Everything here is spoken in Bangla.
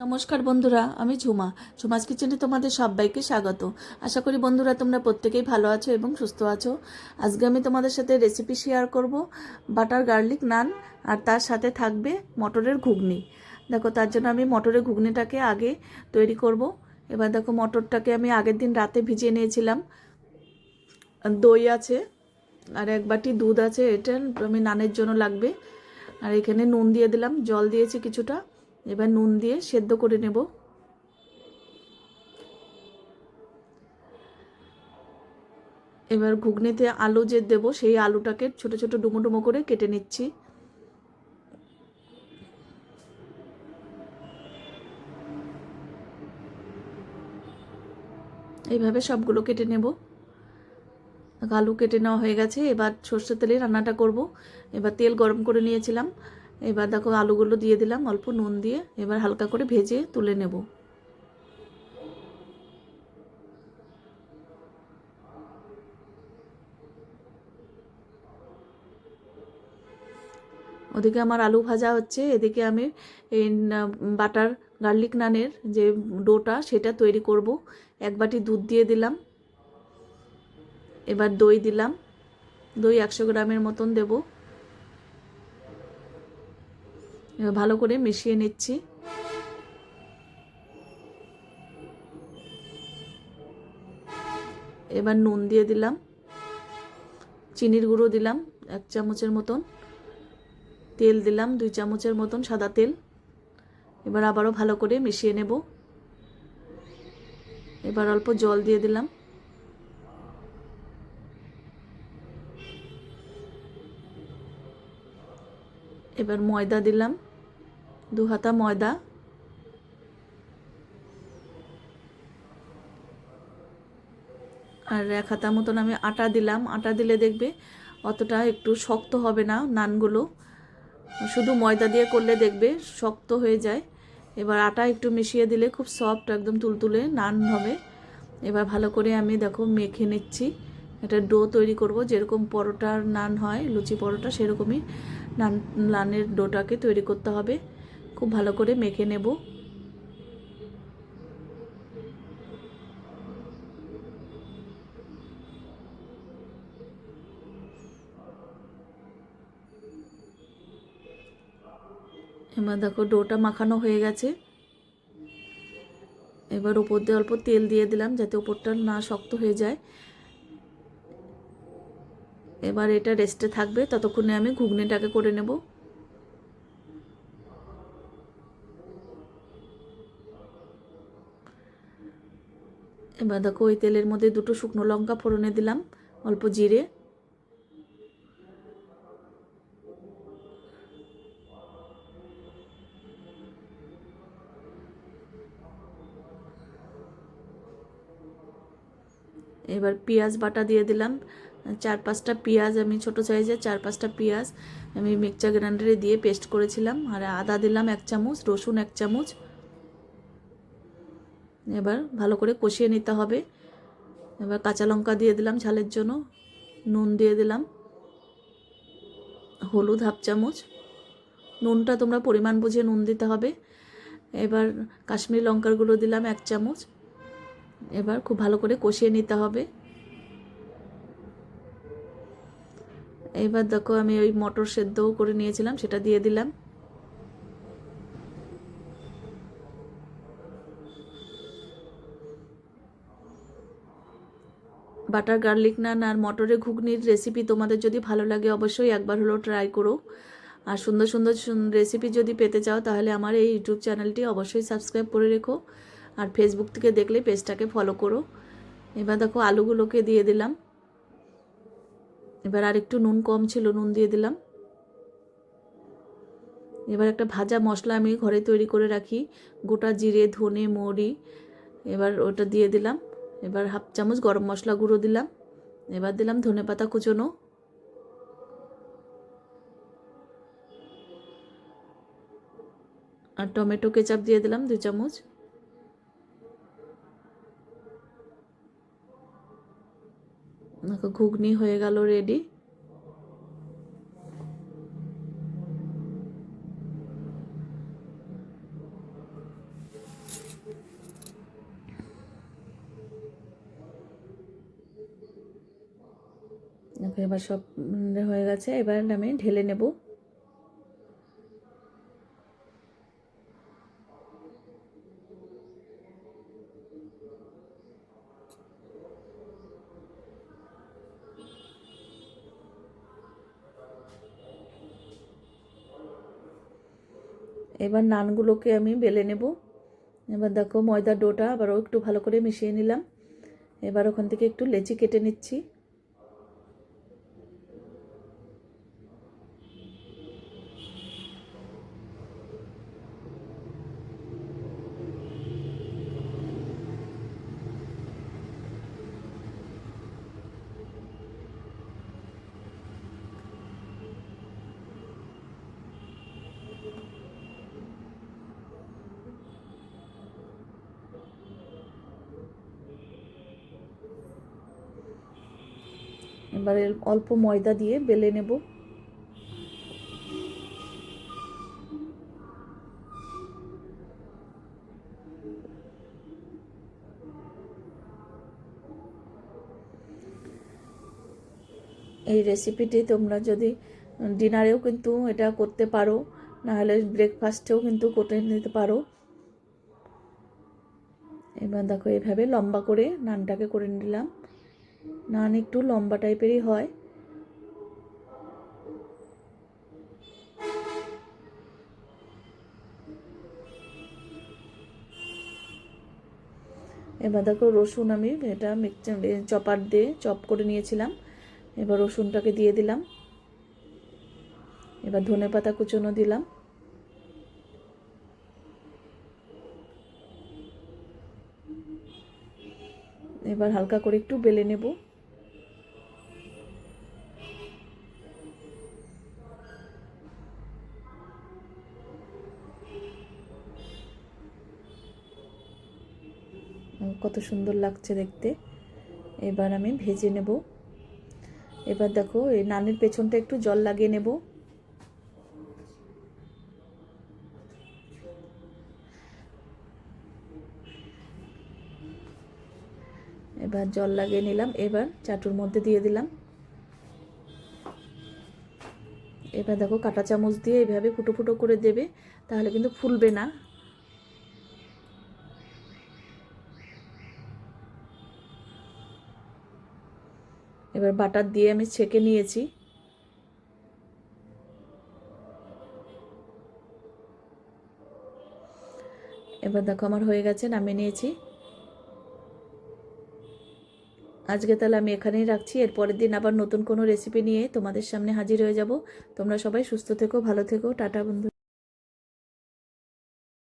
নমস্কার বন্ধুরা, আমি ঝুমা। ঝুমাস কিচেনে তোমাদের সবাইকে স্বাগত। আশা করি বন্ধুরা তোমরা প্রত্যেকেই ভালো আছো এবং সুস্থ আছো। আজকে আমি তোমাদের সাথে রেসিপি শেয়ার করব বাটার গার্লিক নান আর তার সাথে থাকবে মটরের ঘুগনি। দেখো, তার জন্য আমি মটরের ঘুগনিটাকে আগে তৈরি করব। এবার দেখো, মটরটাকে আমি আগের দিন রাতে ভিজিয়ে নিয়েছিলাম। দই আছে, আর এক বাটি দুধ আছে, এটা আমি নানের জন্য লাগবে। আর এখানে নুন দিয়ে দিলাম, জল দিয়েছি কিছুটা। এবার নুন দিয়ে সেদ্ধ করে নেব। এবার ঘুগনিতে আলু যে দেব, সেই আলুটাকে ছোট ছোট ডুমো ডুমো করে কেটে নিচ্ছি। এইভাবে সবগুলো কেটে নেব। আলু কেটে নেওয়া হয়ে গেছে, এবার সর্ষের তেলে রান্নাটা করব। এবার তেল গরম করে নিয়েছিলাম। এবার দেখো আলুগুলো দিয়ে দিলাম, অল্প নুন দিয়ে এবার হালকা করে ভেজে তুলে নেব। ওদিকে আমার আলু ভাজা হচ্ছে, এদিকে আমি বাটার গার্লিক নানের যে ডোটা সেটা তৈরি করব। এক বাটি দুধ দিয়ে দিলাম। এবার দই দিলাম। দই একশো গ্রামের মতন দেবো এবার ভালো করে মিশিয়ে নিচ্ছি। এবার নুন দিয়ে দিলাম। চিনির গুঁড়ো দিলাম এক চামচের মতন। তেল দিলাম দুই চামচের মতন সাদা তেল। এবার আবারও ভালো করে মিশিয়ে নেব। এবার অল্প জল দিয়ে দিলাম। এবার ময়দা দিলাম। দু হাতা ময়দা। আর এক হাতা মতন আমি আটা দিলাম। আটা দিলে দেখবে অতটা একটু শক্ত হবে না নানগুলো। শুধু ময়দা দিয়ে করলে দেখবে শক্ত হয়ে যায়। এবার আটা একটু মিশিয়ে দিলে খুব সফট একদম তুলতুলে নান হবে। এবার ভালো করে আমি দেখো মেখে নিচ্ছি। একটা ডো তৈরি করব, যেরকম পরোটার নান হয়, লুচি পরোটা, সেরকমই নান নানের ডোটাকে তৈরি করতে হবে। খুব ভালো করে মেখে নেব। এবার দেখো ডোটা মাখানো হয়ে গেছে। এবার ওপর দিয়ে অল্প তেল দিয়ে দিলাম যাতে ওপরটা না শক্ত হয়ে যায়। এবার এটা রেস্টে থাকবে, ততক্ষণে আমি ঘুগনিটাকে করে নেব। এবার দেখো ওই তেলের মধ্যে দুটো শুকনো লঙ্কা ফোড়নে দিলাম, অল্প জিরে। এবার পেঁয়াজ বাটা দিয়ে দিলাম। চার পাঁচটা পেঁয়াজ, আমি ছোটো সাইজের চার পাঁচটা পেঁয়াজ আমি মিক্সার গ্রাইন্ডারে দিয়ে পেস্ট করেছিলাম। আর আদা দিলাম এক চামচ, রসুন এক চামচ। এবার ভালো করে কষিয়ে নিতে হবে। এবার কাঁচা লঙ্কা দিয়ে দিলাম ঝালের জন্য, নুন দিয়ে দিলাম, হলুদ হাফ চামচ। নুনটা তোমরা পরিমাণ বুঝে নুন দিতে হবে। এবার কাশ্মীরি লঙ্কার গুঁড়ো দিলাম এক চামচ। এবার খুব ভালো করে কষিয়ে নিতে হবে। এবার দেখো আমি ওই মটর সেদ্ধও করে নিয়েছিলাম, সেটা দিয়ে দিলাম। বাটার গার্লিক নান আর মটরের ঘুগনির রেসিপি তোমাদের যদি ভালো লাগে অবশ্যই একবার হলেও ট্রাই করো। আর সুন্দর সুন্দর রেসিপি যদি পেতে চাও তাহলে আমার এই ইউটিউব চ্যানেলটি অবশ্যই সাবস্ক্রাইব করে রেখো। আর ফেসবুক থেকে দেখলে পেজটাকে ফলো করো। এবার দেখো আলুগুলোকে দিয়ে দিলাম। এবার আর একটু নুন কম ছিল, নুন দিয়ে দিলাম। এবার একটা ভাজা মশলা আমি ঘরে তৈরি করে রাখি। গোটা জিরে, ধনে, মৌরি, এবার ওটা দিয়ে দিলাম। এবার হাফ চামচ গরম মশলা গুঁড়ো দিলাম। এবার দিলাম ধনে পাতা কুচনো। আর টমেটো কেচাপ দিয়ে দিলাম দু চামচ। ঘুগনি হয়ে গেল রেডি দেখো এবার সব হয়ে গেছে। এবার আমি ঢেলে নেব। এবার নানগুলোকে আমি বেলে নেব। এবার দেখো ময়দার ডোটা আবারও একটু ভালো করে মিশিয়ে নিলাম। এবার ওখান থেকে একটু লেচি কেটে নিচ্ছি। এবারে অল্প ময়দা দিয়ে বেলে নেব। এই রেসিপিটি তোমরা যদি ডিনারেও কিন্তু এটা করতে পারো, নাহলে ব্রেকফাস্টেও কিন্তু করে নিতে পারো। এবার দেখো, এভাবে লম্বা করে নানটাকে করে নিলাম। নান একটু লম্বা টাইপেরই হয়। এবার দেখো রসুন আমি এটা চপার দিয়ে চপ করে নিয়েছিলাম। এবার রসুনটাকে দিয়ে দিলাম। এবার ধনে পাতা কুচনো দিলাম। এবার হালকা করে একটু বেলে নেব। কত সুন্দর লাগছে দেখতে। এবার আমি ভেজে নেব। এবার দেখো, এই নানের পেছনটা একটু জল লাগিয়ে নেব। এবার জল লাগিয়ে নিলাম। এবার চাটুর মধ্যে দিয়ে দিলাম। এবার দেখো কাঁটা চামচ দিয়ে এইভাবে ফুটো ফুটো করে দেবে, তাহলে কিন্তু ফুলবে না। এবার বাটার দিয়ে আমি ছেঁকে নিয়েছি। এবার দেখো আমার হয়ে গেছে, নামিয়ে নিয়েছি। আজকে তাহলে আমি এখানেই রাখছি। এরপরের দিন আবার নতুন কোনো রেসিপি নিয়ে তোমাদের সামনে হাজির হয়ে যাব। তোমরা সবাই সুস্থ থেকো, ভালো থেকো। টাটা বন্ধু।